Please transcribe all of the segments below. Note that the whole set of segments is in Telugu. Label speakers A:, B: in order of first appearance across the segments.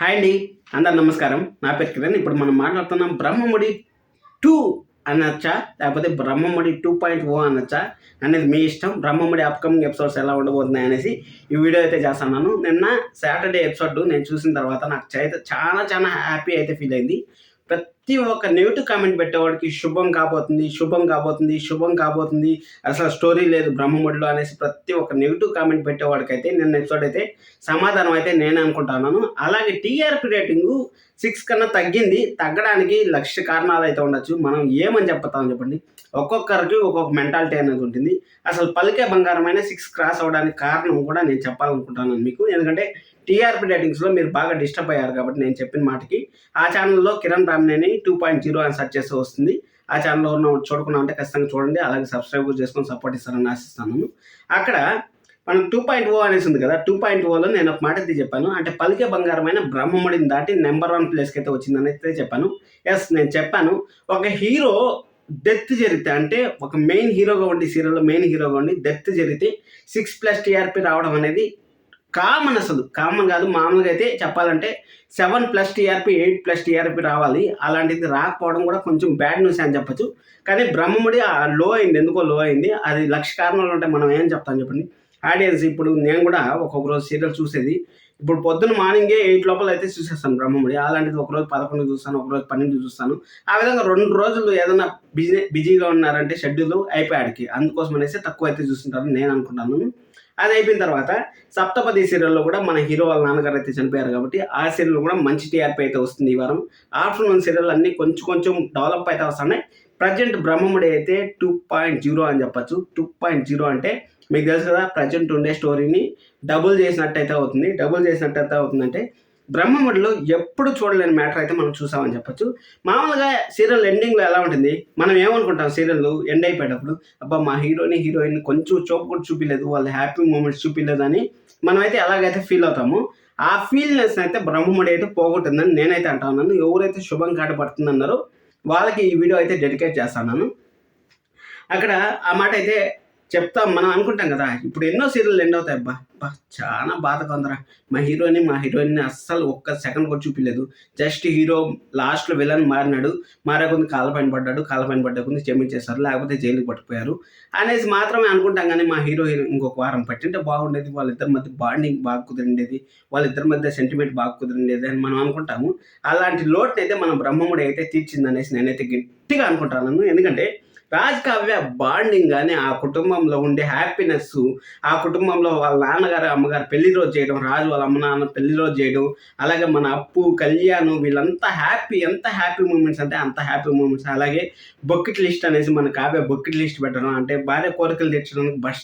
A: హాయ్ అండి అందరు నమస్కారం. నా పేరు కిరణ్. ఇప్పుడు మనం మాట్లాడుతున్నాం బ్రహ్మముడి టూ అనొచ్చా? లేకపోతే బ్రహ్మముడి టూ పాయింట్ ఓ అనొచ్చా? అనేది మీ ఇష్టం. బ్రహ్మముడి అప్కమింగ్ ఎపిసోడ్స్ ఎలా ఉండబోతున్నాయి అనేసి ఈ వీడియో అయితే చేస్తున్నాను. నిన్న సాటర్డే ఎపిసోడ్ నేను చూసిన తర్వాత నాకు చైతే చాలా చాలా హ్యాపీ అయితే ఫీల్ అయింది. ప్రతి ఒక్క నెగిటివ్ కామెంట్ పెట్టేవాడికి శుభం కాబోతుంది శుభం కాబోతుంది శుభం కాబోతుంది. అసలు స్టోరీ లేదు బ్రహ్మముడిలో అనేసి ప్రతి ఒక్క నెగిటివ్ కామెంట్ పెట్టేవాడికి అయితే నిన్న ఎపిసోడ్ అయితే సమాధానం అయితే నేను అనుకుంటున్నాను అలాగే టీఆర్పీ రేటింగ్ సిక్స్ కన్నా తగ్గింది. తగ్గడానికి లక్ష కారణాలు అయితే ఉండొచ్చు. మనం ఏమని చెప్తామని చెప్పండి. ఒక్కొక్కరికి ఒక్కొక్క మెంటాలిటీ అనేది ఉంటుంది. అసలు పలికే బంగారమైన సిక్స్ క్రాస్ అవ్వడానికి కారణం కూడా నేను చెప్పాలనుకుంటున్నాను మీకు. ఎందుకంటే టీఆర్పీ రేటింగ్స్లో మీరు బాగా డిస్టర్బ్ అయ్యారు కాబట్టి నేను చెప్పిన మాటకి. ఆ ఛానల్లో Kiran Ramneni two point zero అని సెర్చ్ చేసి వస్తుంది. ఆ ఛానల్లో ఉన్న చూడకుండా ఉంటే ఖచ్చితంగా చూడండి. అలాగే సబ్స్క్రైబ్ కూడా చేసుకొని సపోర్ట్ ఇస్తారని ఆశిస్తాను అక్కడ మనం టూ పాయింట్ ఓ అనేసి ఉంది కదా టూ పాయింట్ ఓలో నేను ఒక మాట అయితే చెప్పాను. అంటే పలికే బంగారమైన బ్రహ్మముడిని దాటి నెంబర్ వన్ ప్లేస్కి అయితే వచ్చిందని అయితే చెప్పాను. ఎస్ నేను చెప్పాను. ఒక హీరో డెత్ జరిగితే అంటే ఒక మెయిన్ హీరోగా ఉండి సీరియల్లో మెయిన్ హీరోగా ఉండి డెత్ జరిగితే సిక్స్ ప్లస్ టీఆర్పీ రావడం అనేది కామన్ అసలు. కామన్ కాదు మామూలుగా అయితే చెప్పాలంటే seven plus TRP eight plus TRP రావాలి. అలాంటిది రాకపోవడం కూడా కొంచెం బ్యాడ్ న్యూస్ అని చెప్పొచ్చు. కానీ బ్రహ్మముడి ఆ లో అయింది. ఎందుకో లో అయింది? అది లక్ష కారణాలు ఉంటే మనం ఏం చెప్తాం చెప్పండి? ఆడియన్స్ ఇప్పుడు నేను కూడా ఒక్కొక్క రోజు సీరియల్ చూసేది. ఇప్పుడు పొద్దున్న మార్నింగే ఎయిట్ లోపల అయితే చూసేస్తాను బ్రహ్మముడి. అలాంటిది ఒకరోజు పదకొండు చూస్తాను ఒకరోజు పన్నెండు చూస్తాను. ఆ విధంగా రెండు రోజులు ఏదైనా బిజీ బిజీగా ఉన్నారంటే షెడ్యూల్ అయిపోయాడికి. అందుకోసం అనేసి తక్కువ అయితే చూస్తుంటారని నేను అనుకుంటాను. అది అయిపోయిన తర్వాత సప్తపది సీరియల్లో కూడా మన హీరో వాళ్ళ నాన్నగారు అయితే చనిపోయారు కాబట్టి ఆ సీరియల్ కూడా మంచి టీఆర్పీ అయితే వస్తుంది ఈ వారం. ఆఫ్టర్నూన్ సీరియల్ అన్ని కొంచెం కొంచెం డెవలప్ అయితే వస్తున్నాయి ప్రజెంట్ బ్రహ్మముడి అయితే టూ పాయింట్ జీరో అని చెప్పచ్చు. టూ పాయింట్ జీరో అంటే మీకు తెలుసు కదా ప్రజెంట్ ఉండే స్టోరీని డబుల్ చేసినట్టయితే అవుతుంది. డబుల్ చేసినట్టయితే అవుతుందంటే బ్రహ్మముడిలో ఎప్పుడు చూడలేని మ్యాటర్ అయితే మనం చూసామని చెప్పొచ్చు. మామూలుగా సీరియల్ ఎండింగ్లో ఎలా ఉంటుంది? మనం ఏమనుకుంటాం సీరియల్ ఎండ్ అయిపోయేటప్పుడు? అబ్బా మా హీరోని హీరోయిన్ కొంచెం చూపు కూడా చూపించలేదు వాళ్ళ హ్యాపీ మూమెంట్స్ చూపించలేదు అని మనమైతే ఎలాగైతే ఫీల్ అవుతామో ఆ ఫీల్నెస్ అయితే బ్రహ్మముడి అయితే పోగొట్టిందని నేనైతే అంటున్నాను ఎవరైతే శుభం కాట పడుతుందన్నారో వాళ్ళకి ఈ వీడియో అయితే డెడికేట్ చేస్తున్నాను అక్కడ ఆ మాట అయితే చెప్తాం మనం అనుకుంటాం కదా ఇప్పుడు ఎన్నో సీరియల్ ఎండ్ అవుతాయి అబ్బా. అబ్బా చాలా బాధ ఉందిరా. మా హీరోని మా హీరోయిన్ని అస్సలు ఒక్క సెకండ్ కూడా చూపించలేదు జస్ట్ హీరో లాస్ట్లో విలన్ మారినాడు. మారే కొంది కాళ్ళపైన పడ్డాడు కాళ్ళపైన పడ్డ కొంది క్షమించేశారు లేకపోతే జైలుకి పట్టుకుపోయారు. అనేసి మాత్రమే అనుకుంటాం కానీ మా హీరో హీరోయిన్ ఇంకొక వారం పట్టింటే బాగుండేది వాళ్ళిద్దరి మధ్య బాండింగ్ బాగా కుదిరిండేది వాళ్ళిద్దరి మధ్య సెంటిమెంట్ బాగా కుదిరిండేది అని మనం అనుకుంటాము. అలాంటి లోటునైతే అయితే మన బ్రహ్మముడి అయితే తీర్చిందనేసి నేనైతే గట్టిగా అనుకుంటాను ఎందుకంటే రాజ్ కావ్య బాండింగ్ కానీ ఆ కుటుంబంలో ఉండే హ్యాపీనెస్ ఆ కుటుంబంలో వాళ్ళ నాన్నగారు అమ్మగారు పెళ్ళి రోజు చేయడం రాజు వాళ్ళ అమ్మ నాన్న పెళ్ళి రోజు చేయడం అలాగే మన అప్పు కళ్యాణ్ వీళ్ళంతా హ్యాపీ ఎంత హ్యాపీ మూమెంట్స్ అంటే అంత హ్యాపీ మూమెంట్స్. అలాగే బొక్కిట్ లిస్ట్ అనేసి మన కావ్య బొక్కెట్ లిస్ట్ పెట్టడం అంటే భార్య కోరికలు తెచ్చడానికి బస్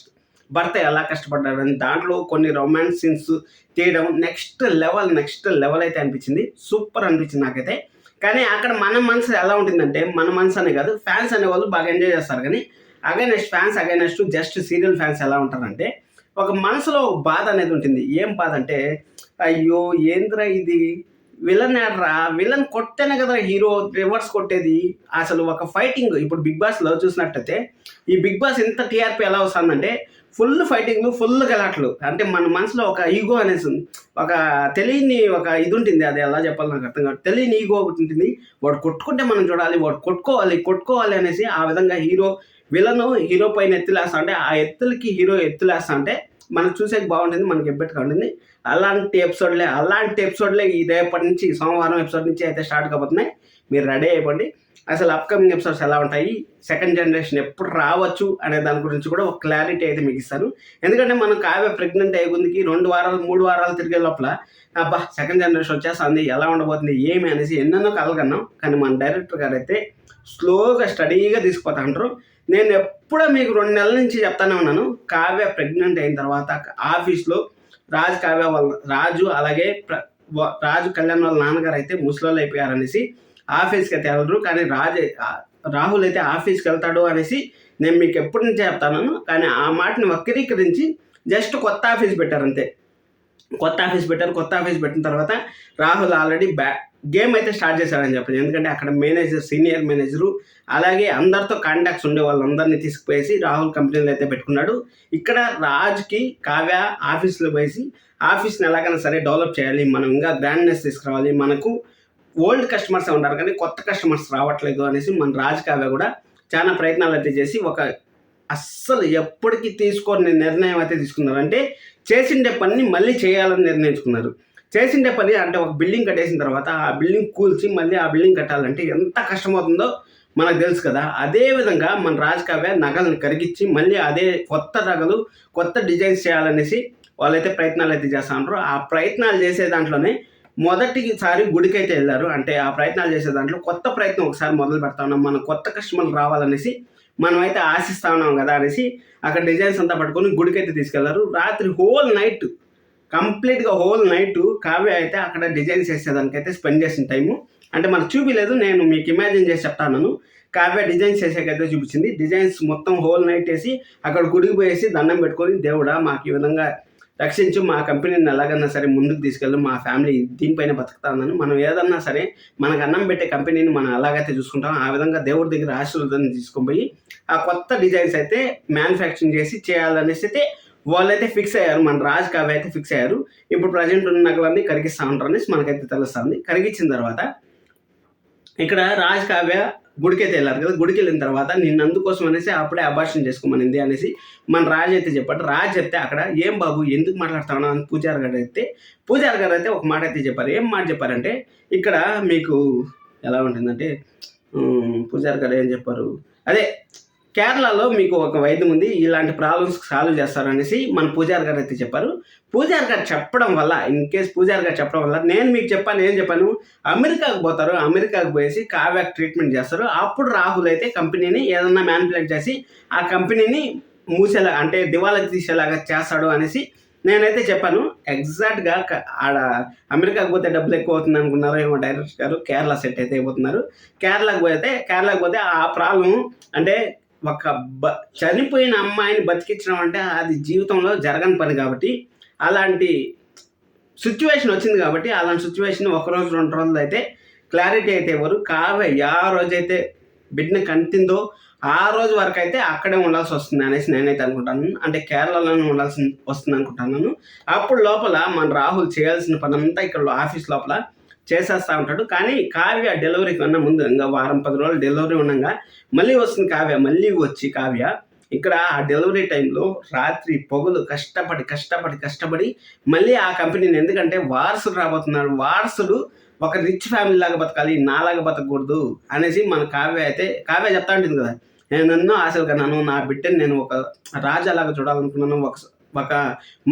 A: భర్త ఎలా కష్టపడ్డాడని దాంట్లో కొన్ని రొమాన్స్ సీన్స్ తీయడం నెక్స్ట్ లెవెల్ నెక్స్ట్ లెవెల్ అయితే అనిపించింది. సూపర్ అనిపించింది నాకైతే. కానీ అక్కడ మన మనసు ఎలా ఉంటుందంటే మన మనసు అనే కాదు ఫ్యాన్స్ అనే వాళ్ళు బాగా ఎంజాయ్ చేస్తారు. కానీ against fans against just serial fans ఎలా ఉంటారంటే ఒక మనసులో బాధ అనేది ఉంటుంది. ఏం బాధ అంటే అయ్యో ఏంద్రా ఇది? విలన్ ఆడరా విలన్ కొట్టేనే కదా హీరో రివర్స్ కొట్టేది. అసలు ఒక ఫైటింగ్ ఇప్పుడు బిగ్ బాస్లో చూసినట్టయితే ఈ బిగ్ బాస్ ఎంత టీఆర్పీ ఎలా వస్తుందంటే ఫుల్ ఫైటింగ్ ఫుల్ గలాట్లు. అంటే మన మనసులో ఒక ఈగో అనేసి ఉంది ఒక తెలియని ఒక ఇది ఉంటుంది అది ఎలా చెప్పాలి నాకు అర్థం కాదు. తెలియని ఈగో ఒకటి ఉంటుంది. వాడు కొట్టుకుంటే మనం చూడాలి వాడు కొట్టుకోవాలి కొట్టుకోవాలి అనేసి ఆ విధంగా హీరో విలను హీరో పైన ఎత్తులేస్తా అంటే ఆ ఎత్తులకి హీరో ఎత్తులేస్తా అంటే మనం చూసేకి బాగుంటుంది మనకి ఎబ్బెట్టుగా ఉంటుంది అలాంటి ఎపిసోడ్లే అలాంటి ఎపిసోడ్లే ఈ రేపటి నుంచి సోమవారం ఎపిసోడ్ నుంచి అయితే స్టార్ట్ కాబోతున్నాయి. మీరు రెడీ అయిపోండి. అసలు అప్కమింగ్ ఎపిసోడ్స్ ఎలా ఉంటాయి? సెకండ్ జనరేషన్ ఎప్పుడు రావచ్చు? అనే దాని గురించి కూడా ఒక క్లారిటీ అయితే మీకు ఇస్తాను. ఎందుకంటే మనం కావ్య ప్రెగ్నెంట్ అయ్యే ముందుకి రెండు వారాలు మూడు వారాలు తిరిగే లోపల అబ్బా సెకండ్ జనరేషన్ వచ్చేస్తుంది ఎలా ఉండబోతుంది ఏమి అనేసి ఎన్నెన్నో కలగన్నాం కానీ మన డైరెక్టర్ గారు అయితే స్లోగా స్టడీగా తీసుకుపోతా అంటారు నేను ఎప్పుడో మీకు రెండు నెలల నుంచి చెప్తానే ఉన్నాను. కావ్య ప్రెగ్నెంట్ అయిన తర్వాత ఆఫీస్లో రాజు కావ్య వాళ్ళ రాజు అలాగే రాజు కళ్యాణ్ వాళ్ళ నాన్నగారు అయితే ముసలోళ్ళు అయిపోయారనేసి ఆఫీస్కి అయితే వెళ్ళరు కానీ రాజు రాహుల్ అయితే ఆఫీస్కి వెళ్తాడు అనేసి నేను మీకు ఎప్పటి నుంచి చెప్తాను. కానీ ఆ మాటని వక్రీకరించి జస్ట్ కొత్త ఆఫీస్ పెట్టారు అంతే కొత్త ఆఫీస్ పెట్టారు కొత్త ఆఫీస్ పెట్టిన తర్వాత రాహుల్ ఆల్రెడీ బ్యా గేమ్ అయితే స్టార్ట్ చేశాడని చెప్పండి ఎందుకంటే అక్కడ మేనేజర్ సీనియర్ మేనేజరు అలాగే అందరితో కాంటాక్ట్స్ ఉండే వాళ్ళందరినీ తీసుకుపోయేసి రాహుల్ కంపెనీలో అయితే పెట్టుకున్నాడు. ఇక్కడ రాజ్కి కావ్య ఆఫీస్లో పోయేసి ఆఫీస్ని ఎలాగైనా సరే డెవలప్ చేయాలి మనం ఇంకా గ్రాండ్నెస్ తీసుకురావాలి మనకు ఓల్డ్ కస్టమర్స్ ఉన్నారు కానీ కొత్త కస్టమర్స్ రావట్లేదు అనేసి మన రాజ్ కావ్య కూడా చాలా ప్రయత్నాలు అయితే చేసి ఒక అస్సలు ఎప్పటికీ తీసుకోని నిర్ణయం అయితే తీసుకున్నారు. అంటే చేసిండే పనిని మళ్ళీ చేయాలని నిర్ణయించుకున్నారు. చేసిండే పని అంటే ఒక బిల్డింగ్ కట్టేసిన తర్వాత ఆ బిల్డింగ్ కూల్చి మళ్ళీ ఆ బిల్డింగ్ కట్టాలంటే ఎంత కష్టమవుతుందో మనకు తెలుసు కదా. అదే విధంగా మన రాజకావ్య నగలను కరిగించి మళ్ళీ అదే కొత్త నగలు కొత్త డిజైన్స్ చేయాలనేసి వాళ్ళైతే ప్రయత్నాలు అయితే చేస్తా ఉంటారు ఆ ప్రయత్నాలు చేసే దాంట్లోనే మొదటిసారి గుడికైతే వెళ్ళారు. అంటే ఆ ప్రయత్నాలు చేసే దాంట్లో కొత్త ప్రయత్నం ఒకసారి మొదలు పెడతా ఉన్నాం. మన కొత్త కస్టమర్లు రావాలనేసి మనమైతే ఆశిస్తా ఉన్నాం కదా అనేసి అక్కడ డిజైన్స్ అంతా పట్టుకొని గుడికైతే తీసుకెళ్ళారు. రాత్రి హోల్ నైట్ కంప్లీట్గా హోల్ నైట్ కావ్య అయితే అక్కడ డిజైన్స్ చేసేదానికైతే స్పెండ్ చేసిన టైము. అంటే మనకు చూపించలేదు నేను మీకు ఇమాజిన్ చేసి చెప్తాను కావ్య డిజైన్స్ చేసేకైతే చూపించింది. డిజైన్స్ మొత్తం హోల్ నైట్ వేసి అక్కడ గుడికి పోయేసి దండం పెట్టుకొని దేవుడా మాకు ఈ విధంగా రక్షించు మా కంపెనీని ఎలాగన్నా సరే ముందుకు తీసుకెళ్ళి మా ఫ్యామిలీ దీనిపైన బతుకుతానని మనం ఏదన్నా సరే మనకు అన్నం పెట్టే కంపెనీని మనం ఎలాగైతే చూసుకుంటాం ఆ విధంగా దేవుడి దగ్గర ఆశీర్వాదాన్ని తీసుకొని పోయి ఆ కొత్త డిజైన్స్ అయితే మ్యానుఫ్యాక్చరింగ్ చేసి చేయాలనేసి అయితే వాళ్ళైతే ఫిక్స్ అయ్యారు. మన రాజ్ కావ్య అయితే ఫిక్స్ అయ్యారు. ఇప్పుడు ప్రజెంట్ ఉన్న నగలన్నీ కరిగిస్తూ ఉంటారు అనేసి మనకైతే తెలుస్తుంది. కరిగించిన తర్వాత ఇక్కడ రాజ్ కావ్య గుడికైతే వెళ్ళారు కదా గుడికి వెళ్ళిన తర్వాత నిన్ను అందుకోసం అనేసి అప్పుడే అభాషణ చేసుకోమనింది అనేసి మన రాజు అయితే చెప్పాడు. రాజు చెప్తే అక్కడ ఏం బాబు ఎందుకు మాట్లాడుతున్నావు అని పూజారి గారు అయితే పూజారి గారు అయితే ఒక మాట అయితే చెప్పారు. ఏం మాట చెప్పారంటే ఇక్కడ మీకు ఎలా ఉంటుందంటే పూజారి గారు ఏం చెప్పారు? అదే కేరళలో మీకు ఒక వైద్యం ఉంది ఇలాంటి ప్రాబ్లమ్స్ సాల్వ్ చేస్తారు అనేసి మన పూజారి గారు అయితే చెప్పారు. పూజారి గారు చెప్పడం వల్ల ఇన్ కేస్ పూజారి గారు చెప్పడం వల్ల నేను మీకు చెప్పాను ఏం చెప్పాను అమెరికాకు పోతారు అమెరికాకు పోయేసి కావ్యాక్ ట్రీట్మెంట్ చేస్తారు. అప్పుడు రాహుల్ అయితే కంపెనీని ఏదన్నా మ్యానిపులేట్ చేసి ఆ కంపెనీని మూసేలా అంటే దివాలా తీసేలాగా చేస్తాడు అనేసి నేనైతే చెప్పాను. ఎగ్జాక్ట్గా ఆడ అమెరికాకు పోతే డబ్బులు ఎక్కువ అవుతుంది అనుకున్నారు ఏమో డైరెక్టర్ గారు కేరళ సెట్ అయితే అయిపోతున్నారు. కేరళకు పోతే కేరళకు పోతే ఆ ప్రాబ్లం అంటే ఒక బ చనిపోయిన అమ్మాయిని బతికించడం అంటే అది జీవితంలో జరగని పని కాబట్టి అలాంటి సిచ్యువేషన్ వచ్చింది కాబట్టి అలాంటి సిచ్యువేషన్ ఒక రోజు రెండు రోజులు అయితే క్లారిటీ అయితే ఇవ్వరు. కావే ఆ రోజైతే బిడ్డను కంటిందో ఆ రోజు వరకు అయితే అక్కడే ఉండాల్సి వస్తుంది అనేసి నేనైతే అనుకుంటాను. అంటే కేరళలోనే ఉండాల్సి వస్తుంది అనుకుంటున్నాను అప్పుడు లోపల మన రాహుల్ చేయాల్సిన పని అంతా ఇక్కడ ఆఫీస్ లోపల చేసేస్తూ ఉంటాడు. కానీ కావ్య డెలివరీ కన్నా ముందు ఇంకా వారం పది రోజులు డెలివరీ ఉండగా మళ్ళీ వస్తుంది కావ్య మళ్ళీ వచ్చి కావ్య. ఇక్కడ ఆ డెలివరీ టైంలో రాత్రి పొగలు కష్టపడి కష్టపడి కష్టపడి మళ్ళీ ఆ కంపెనీని ఎందుకంటే వారసుడు రాబోతున్నారు వారసుడు ఒక రిచ్ ఫ్యామిలీ లాగా బతకాలి నాలాగా బతకూడదు అనేసి మన కావ్య అయితే కావ్య చెప్తా ఉంటుంది కదా. నేను ఎన్నో ఆశలు కన్నాను నా బిడ్డని నేను ఒక రాజాలాగా చూడాలనుకున్నాను ఒక ఒక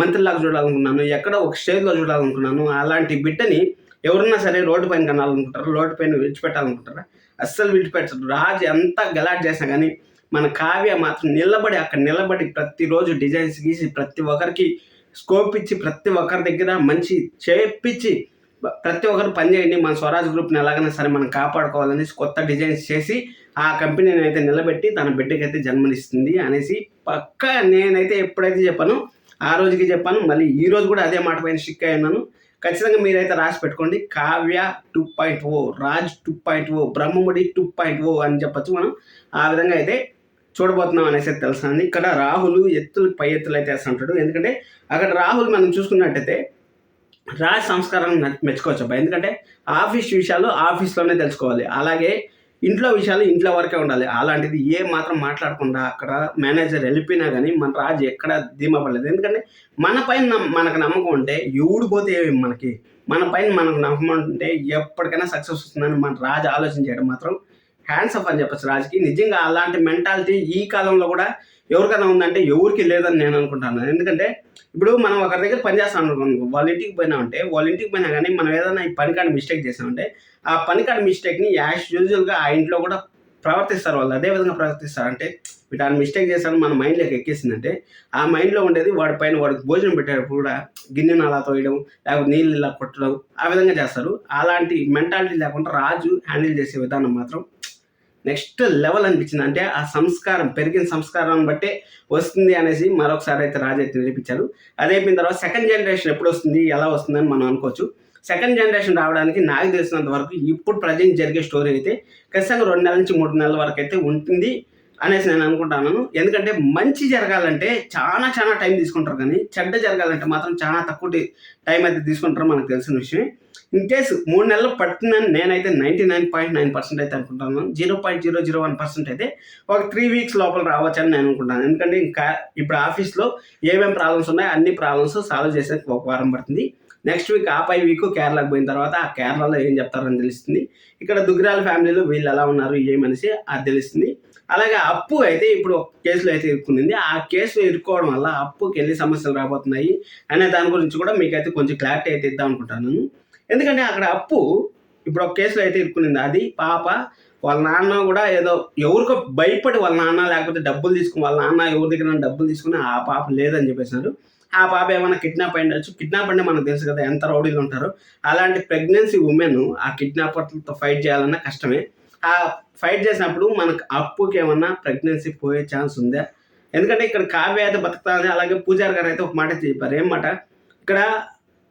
A: మంత్రిలాగా చూడాలనుకున్నాను ఎక్కడో ఒక స్టేజ్లో చూడాలనుకున్నాను. అలాంటి బిడ్డని ఎవరున్నా సరే రోడ్డు పైన కనాలనుకుంటారు? రోడ్డు పైన విడిచిపెట్టాలనుకుంటారా? అస్సలు విడిచిపెట్టరు. రాజు ఎంత గలాట్ చేసినా కానీ మన కావ్య మాత్రం నిలబడి అక్కడ నిలబడి ప్రతిరోజు డిజైన్స్ గీసి ప్రతి ఒక్కరికి స్కోప్ ఇచ్చి ప్రతి ఒక్కరి దగ్గర మంచి చేపించి ప్రతి ఒక్కరు పని చేయండి. మన స్వరాజ్ గ్రూప్ని ఎలాగైనా సరే మనం కాపాడుకోవాలని కొత్త డిజైన్స్ చేసి ఆ కంపెనీని అయితే నిలబెట్టి తన బిడ్డకి అయితే జన్మనిస్తుంది అనేసి పక్కా నేనైతే ఎప్పుడైతే చెప్పానో ఆ రోజుకి చెప్పాను. మళ్ళీ ఈ రోజు కూడా అదే మాట పైన స్టిక్ అయ్యాను ఖచ్చితంగా మీరైతే రాసి పెట్టుకోండి. Kavya two point O Raj two point O Brahmamudi two point O అని చెప్పొచ్చు మనం. ఆ విధంగా అయితే చూడబోతున్నాం అనేసి అయితే తెలుస్తుంది ఇక్కడ రాహుల్ ఎత్తులు పై ఎత్తులు అయితే వేస్తుంటాడు ఎందుకంటే అక్కడ రాహుల్ మనం చూసుకున్నట్టయితే రాజ్ సంస్కారం మెచ్చుకోవచ్చు ఎందుకంటే ఆఫీస్ విషయాలు ఆఫీస్లోనే తెలుసుకోవాలి. అలాగే ఇంట్లో విషయాలు ఇంట్లో వరకే ఉండాలి. అలాంటిది ఏ మాత్రం మాట్లాడకుండా అక్కడ మేనేజర్ వెళ్ళిపోయినా కానీ మన రాజు ఎక్కడ ధీమా పడలేదు. ఎందుకంటే మన పైన మనకు నమ్మకం ఉంటే ఎవడు పోతే ఏమి మనకి? మన పైన మనకు నమ్మకం ఉంటే ఎప్పటికైనా సక్సెస్ వస్తుందని మన రాజు ఆలోచన చేయడం మాత్రం హ్యాండ్స్ ఆఫ్ అని చెప్పచ్చు రాజుకి. నిజంగా అలాంటి మెంటాలిటీ ఈ కాలంలో కూడా ఎవరికైనా ఉందంటే ఎవరికి లేదని నేను అనుకుంటాను. ఎందుకంటే ఇప్పుడు మనం ఒకరి దగ్గర పని చేస్తాం అనుకో వాళ్ళ ఇంటికి పోయినామంటే వాళ్ళ ఇంటికి పోయినా కానీ మనం ఏదైనా ఈ పనికాడ మిస్టేక్ చేసామంటే ఆ పనికాడ మిస్టేక్ని యాజ్ యూజువల్గా ఆ ఇంట్లో కూడా ప్రవర్తిస్తారు వాళ్ళు. అదే విధంగా ప్రవర్తిస్తారు. అంటే వీటాన్ని మిస్టేక్ చేశాను మన మైండ్లోకి ఎక్కేసిందంటే ఆ మైండ్లో ఉండేది వాడి పైన వాడికి భోజనం పెట్టేటప్పుడు కూడా గిన్నెను అలా తోయడం లేకపోతే నీళ్ళు ఇలా కొట్టడం ఆ విధంగా చేస్తారు. అలాంటి మెంటాలిటీ లేకుండా రాజు హ్యాండిల్ చేసే విధానం మాత్రం నెక్స్ట్ లెవెల్ అనిపించింది. అంటే ఆ సంస్కారం పెరిగిన సంస్కారం బట్టే వస్తుంది అనేసి మరొకసారి అయితే రాజు అయితే నిరూపించారు. అదే అయిపోయిన తర్వాత సెకండ్ జనరేషన్ ఎప్పుడు వస్తుంది ఎలా వస్తుంది అని మనం అనుకోవచ్చు. సెకండ్ జనరేషన్ రావడానికి నాకు తెలిసినంత వరకు ఇప్పుడు ప్రజెంట్ జరిగే స్టోరీ అయితే ఖచ్చితంగా రెండు నెలల నుంచి మూడు నెలల వరకు అయితే ఉంటుంది అనేసి నేను అనుకుంటున్నాను ఎందుకంటే మంచి జరగాలంటే చాలా చాలా టైం తీసుకుంటారు కానీ చెడ్డ జరగాలంటే మాత్రం చాలా తక్కువ టైం అయితే తీసుకుంటారు మనకు తెలిసిన విషయమే. ఇన్ కేసు మూడు నెలలు పడుతుందని నేనైతే ninety nine point nine percent అయితే అనుకుంటాను. Zero point zero zero one percent అయితే ఒక త్రీ వీక్స్ లోపల రావచ్చని నేను అనుకుంటాను. ఎందుకంటే ఇంకా ఇప్పుడు ఆఫీస్లో ఏమేమి ప్రాబ్లమ్స్ ఉన్నాయో అన్ని ప్రాబ్లమ్స్ సాల్వ్ చేసేందుకు ఒక వారం పడుతుంది. నెక్స్ట్ వీక్ ఆ పై వీక్ కేరళకు పోయిన తర్వాత ఆ కేరళలో ఏం చెప్తారని తెలుస్తుంది. ఇక్కడ దుగ్గిరాల ఫ్యామిలీలో వీళ్ళు ఎలా ఉన్నారు ఏమనేసి అది తెలుస్తుంది. అలాగే అప్పు అయితే ఇప్పుడు ఒక కేసులో అయితే ఇరుక్కునింది ఆ కేసులో ఇరుక్కోవడం వల్ల అప్పుకి ఎన్ని సమస్యలు రాబోతున్నాయి అనే దాని గురించి కూడా మీకైతే కొంచెం క్లారిటీ అయితే ఇద్దాం అనుకుంటాను. ఎందుకంటే అక్కడ అప్పు ఇప్పుడు ఒక కేసులో అయితే ఇరుక్కునింది. అది పాప వాళ్ళ నాన్న కూడా ఏదో ఎవరికో భయపడి వాళ్ళ నాన్న లేకపోతే డబ్బులు తీసుకుని వాళ్ళ నాన్న ఎవరి దగ్గర డబ్బులు తీసుకుని ఆ పాప లేదని చెప్పేశారు. ఆ పాప ఏమైనా కిడ్నాప్ అయ్యొచ్చు కిడ్నాప్ అంటే మనకు తెలుసు కదా ఎంత రౌడీలు ఉంటారో. అలాంటి ప్రెగ్నెన్సీ ఉమెన్ ఆ కిడ్నాపర్లతో ఫైట్ చేయాలన్నా కష్టమే. ఆ ఫైట్ చేసినప్పుడు మనకు అప్పుకి ఏమన్నా ప్రెగ్నెన్సీ పోయే ఛాన్స్ ఉందా? ఎందుకంటే ఇక్కడ కావ్య అయితే బతుకుతుంది అలాగే పూజారి గారు అయితే ఒక మాట చెప్పారు. ఏమాట ఇక్కడ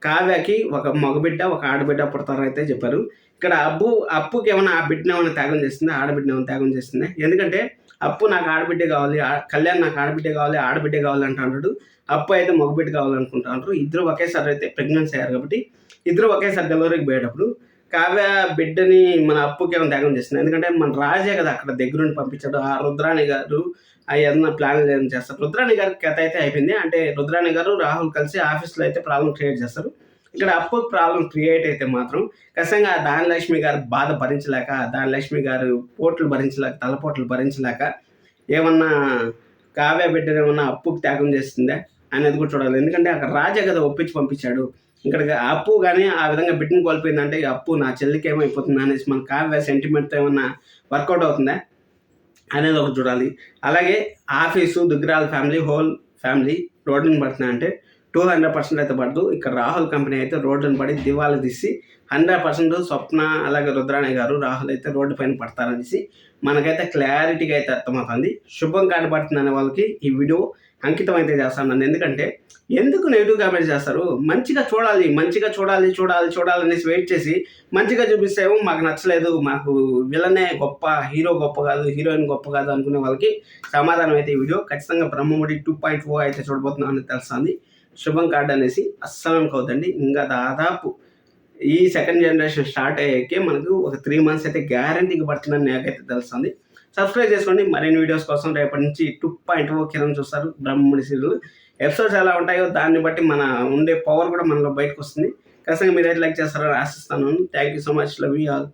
A: కావ్యకి ఒక మగబిడ్డ ఒక ఆడబిడ్డ పుడతారు అయితే చెప్పారు. ఇక్కడ అప్పు అప్పుకి ఏమైనా ఆ బిడ్డని ఏమైనా త్యాగం చేస్తుందా ఆడబిడ్డని ఏమైనా త్యాగం చేస్తుందా ఎందుకంటే అప్పు నాకు ఆడబిడ్డ కావాలి ఆ- కళ్యాణ్ నాకు ఆడబిడ్డ కావాలి ఆడబిడ్డ కావాలి అంటాడు. అప్పు అయితే మగబిడ్డ కావాలనుకుంటారు ఇద్దరు ఒకేసారి అయితే ప్రెగ్నెన్సీ అయ్యారు కాబట్టి ఇద్దరు ఒకేసారి డెలివరీకి పోయేటప్పుడు కావ్య బిడ్డని మన అప్పుకి ఏమైనా త్యాగం చేస్తుంది ఎందుకంటే మన రాజే కదా అక్కడ దగ్గరుండి పంపించాడు. ఆ రుద్రాణి గారు ఏదైనా ప్లాన్ ఏదైనా చేస్తారు. రుద్రాణి గారి కథ అయితే అయిపోయింది. అంటే రుద్రాణి గారు రాహుల్ కలిసి ఆఫీస్లో అయితే ప్రాబ్లం క్రియేట్ చేస్తారు. ఇక్కడ అప్పు ప్రాబ్లం క్రియేట్ అయితే మాత్రం ఖచ్చితంగా ఆ దానిలక్ష్మి గారు బాధ భరించలేక దానిలక్ష్మి గారు పోట్లు భరించలేక తలపోట్లు భరించలేక ఏమన్నా కావ్య బిడ్డను ఏమన్నా అప్పుకు త్యాగం చేస్తుందా అనేది కూడా చూడాలి. ఎందుకంటే అక్కడ రాజా కదా ఒప్పించి పంపించాడు. ఇక్కడ అప్పు కానీ ఆ విధంగా బిడ్డను కోల్పోయిందంటే ఈ అప్పు నా చెల్లికి ఏమైపోతుంది అనేసి మన కావ్య సెంటిమెంట్తో ఏమన్నా వర్కౌట్ అవుతుందా? అనేది ఒకటి చూడాలి. అలాగే office Duggarala family whole family రోడ్డుని పడుతున్నాయి అంటే టూ హండ్రెడ్ పర్సెంట్ అయితే పడదు. ఇక్కడ రాహుల్ కంపెనీ అయితే రోడ్డుని పడి దివాళ తీసి హండ్రెడ్ పర్సెంట్ స్వప్న అలాగే రుద్రాణి గారు రాహుల్ అయితే రోడ్డు పైన పడతారనేసి మనకైతే క్లారిటీగా అయితే అర్థమవుతుంది. శుభం కార్డు వాళ్ళకి ఈ వీడియో అంకితం అయితే చేస్తాను నన్ను. ఎందుకంటే ఎందుకు నెగిటివ్ కామెంట్ చేస్తారు? మంచిగా చూడాలి మంచిగా చూడాలి చూడాలి చూడాలి అనేసి వెయిట్ చేసి మంచిగా చూపిస్తేమో మాకు నచ్చలేదు మాకు విలనే గొప్ప హీరో గొప్ప కాదు హీరోయిన్ గొప్ప కాదు అనుకునే వాళ్ళకి సమాధానం అయితే ఈ వీడియో. ఖచ్చితంగా బ్రహ్మముడి టూ పాయింట్ ఫోర్ అయితే చూడబోతున్నాం అని తెలుస్తుంది. శుభం కార్డ్ అనేసి అస్సలం అనుకోవద్దండి ఇంకా దాదాపు ఈ సెకండ్ జనరేషన్ స్టార్ట్ అయ్యాకే మనకు ఒక త్రీ మంత్స్ అయితే గ్యారంటీకి పడుతుందని నాకైతే తెలుస్తుంది. సబ్స్క్రైబ్ చేసుకోండి. మరిన్ని వీడియోస్ కోసం రేపటి నుంచి టూ పాయింట్ ఓ కిరణ్ చూస్తారు. బ్రహ్మడి సీరియల్. ఎపిసోడ్స్ ఎలా ఉంటాయో దాన్ని బట్టి మన ఉండే పవర్ కూడా మనలో బయటకు వస్తుంది. ఖచ్చితంగా మీరు అయితే లైక్ చేస్తారని ఆశిస్తాను thank you so much love you all